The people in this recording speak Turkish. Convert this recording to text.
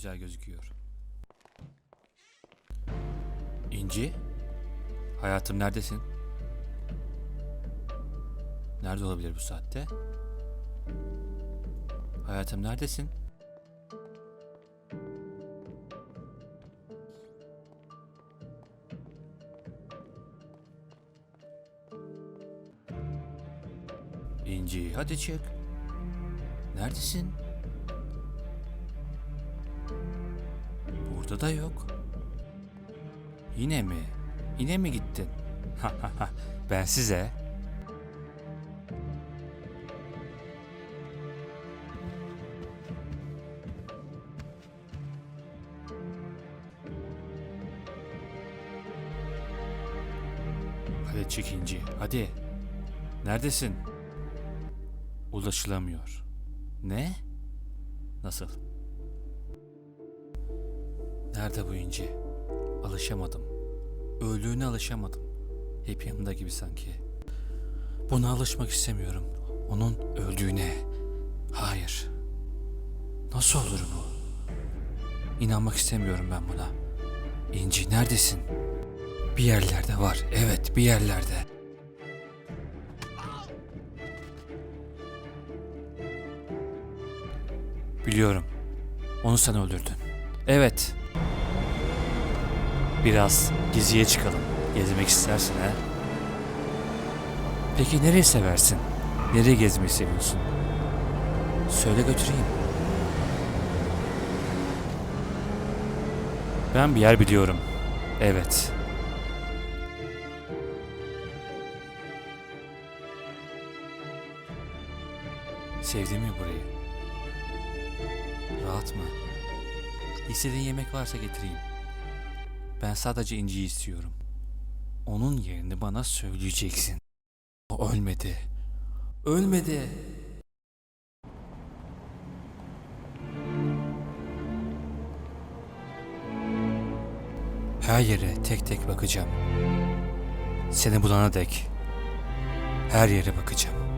güzel gözüküyor. İnci? Hayatım neredesin? Nerede olabilir bu saatte? Hayatım neredesin? İnci hadi çık. Neredesin? Burada da yok. Yine mi? Yine mi gittin? ben size. Hadi çık İnci, hadi. Neredesin? Ulaşılamıyor. Ne? Nasıl? Nerede bu inci? Alışamadım. Öldüğüne alışamadım. Hep yanımda gibi sanki. Buna alışmak istemiyorum. Onun öldüğüne. Hayır. Nasıl olur bu? İnanmak istemiyorum ben buna. İnci neredesin? Bir yerlerde var. Evet, bir yerlerde. Biliyorum. Onu sen öldürdün. Evet. Biraz geziye çıkalım. Gezmek istersin ha? Peki nereyi seversin? Nereye gezmeyi seviyorsun? Söyle götüreyim. Ben bir yer biliyorum. Evet. Sevdin mi burayı? Rahat mı? İstediğin yemek varsa getireyim. Ben sadece inciyi istiyorum. Onun yerini bana söyleyeceksin. O ölmedi. Ölmedi. Her yere tek tek bakacağım. Seni bulana dek her yere bakacağım.